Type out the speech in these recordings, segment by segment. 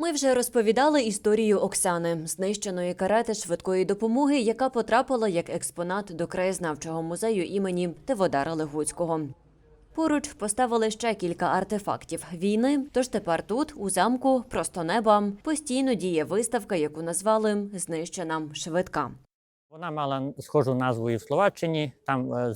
Ми вже розповідали історію Оксани, знищеної карети швидкої допомоги, яка потрапила як експонат до краєзнавчого музею імені Теводара Легуцького. Поруч поставили ще кілька артефактів війни. Тож тепер тут, у замку, просто неба, постійно діє виставка, яку назвали Знищена швидка. Вона мала схожу назву і в Словаччині, там е,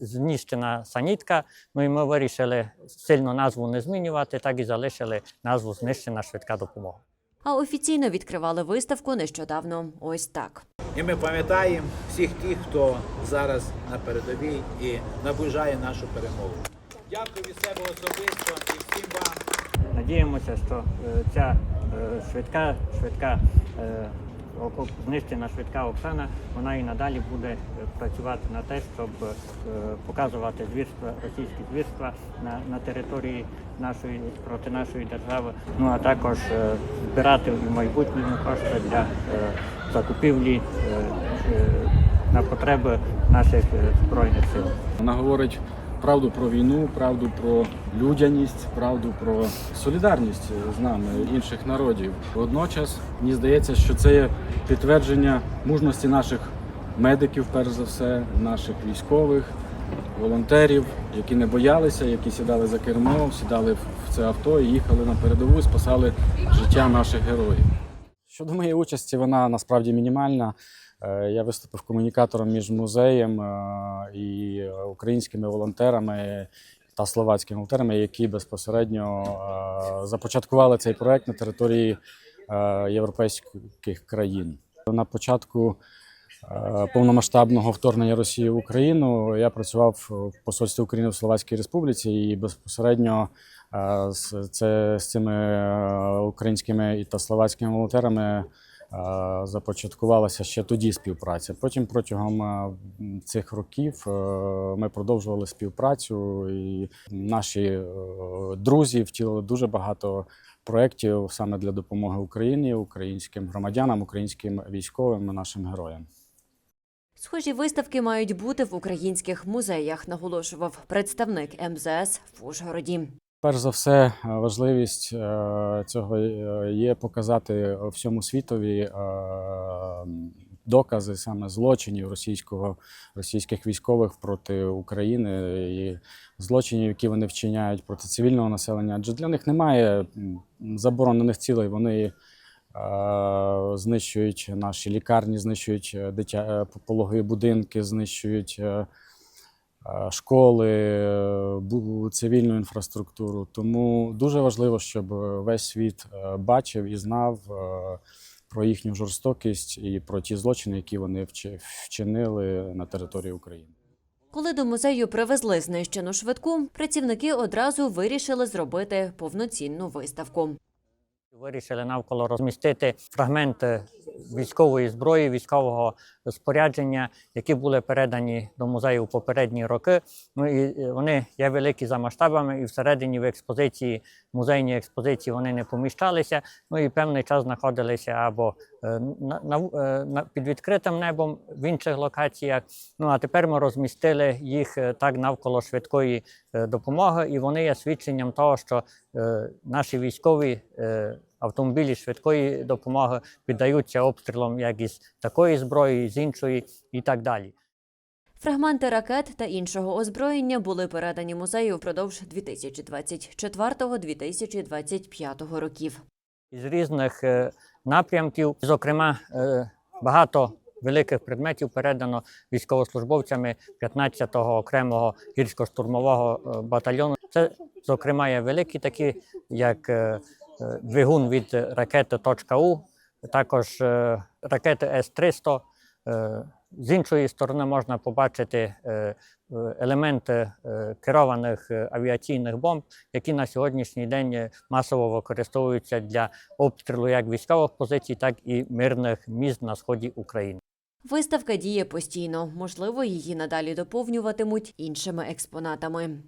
знищена санітка. Ну і ми вирішили сильно назву не змінювати, так і залишили назву Знищена швидка допомога. А офіційно відкривали виставку нещодавно. Ось так. І ми пам'ятаємо всіх тих, хто зараз на передовій і наближає нашу перемогу. Дякую від себе особисто і всім вам. Надіємося, що е, ця е, швидка, швидка знищена швидка Оксана, вона і надалі буде е, працювати на те, щоб е, показувати звірства, російські звірства на, на території нашої проти нашої держави. Ну а також е, збирати в майбутньому кошти для закупівлі на потреби наших збройних сил. Вона говорить правду про війну, правду про людяність, правду про солідарність з нами, інших народів. Водночас мені здається, що це є підтвердження мужності наших медиків, перш за все, наших військових, волонтерів, які не боялися, які сідали за кермо, сідали в це авто і їхали на передову, спасали життя наших героїв. Щодо моєї участі, вона насправді мінімальна. Е, Я виступив комунікатором між музеєм е, і українськими волонтерами та словацькими волонтерами, які безпосередньо е, започаткували цей проект на території європейських країн. На початку повномасштабного вторгнення Росії в Україну я працював в посольстві України в Словацькій Республіці і безпосередньо з, цими українськими і та словацькими волонтерами започаткувалася ще тоді співпраця. Потім протягом е, цих років е, ми продовжували співпрацю, і наші е, друзі втілили дуже багато проєктів саме для допомоги Україні, українським громадянам, українським військовим, нашим героям. Схожі виставки мають бути в українських музеях, наголошував представник МЗС в Ужгороді. Перш за все, е, важливість е, цього е, є показати всьому світові докази саме злочинів російського російських військових проти України і злочинів, які вони вчиняють проти цивільного населення. Адже для них немає заборонених цілей. Вони знищують наші лікарні, знищують дитя, пологові будинки, знищують. школи, бу- цивільну інфраструктуру. Тому дуже важливо, щоб е, весь світ е, бачив і знав е, про їхню жорстокість і про ті злочини, які вони вчинили на території України. Коли до музею привезли знищену швидку, працівники одразу вирішили зробити повноцінну виставку. Вирішили навколо розмістити фрагменти військової зброї, військового спорядження, які були передані до музею в попередні роки. Ну і вони є великі за масштабами, і всередині в експозиції, музейній експозиції вони не поміщалися. Ну і певний час знаходилися або е, на, на, е, на, під відкритим небом в інших локаціях. Ну а тепер ми розмістили їх е, так навколо швидкої допомоги, і вони є свідченням того, що наші військові автомобілі швидкої допомоги піддаються обстрілам як із такої зброї, з іншої і так далі. Фрагменти ракет та іншого озброєння були передані музею впродовж 2024-2025 років. Із різних е, напрямків, зокрема, е, багато великих предметів передано військовослужбовцями 15-го окремого гірсько-штурмового е, батальйону. Це, зокрема, є великі такі, як двигун від ракети «Точка-У», також е, ракети С-300. Е, З іншої сторони можна побачити е, е, елементи е, керованих е, авіаційних бомб, які на сьогоднішній день е, масово використовуються для обстрілу як військових позицій, так і мирних міст на сході України. Виставка діє постійно. Можливо, її надалі доповнюватимуть іншими експонатами.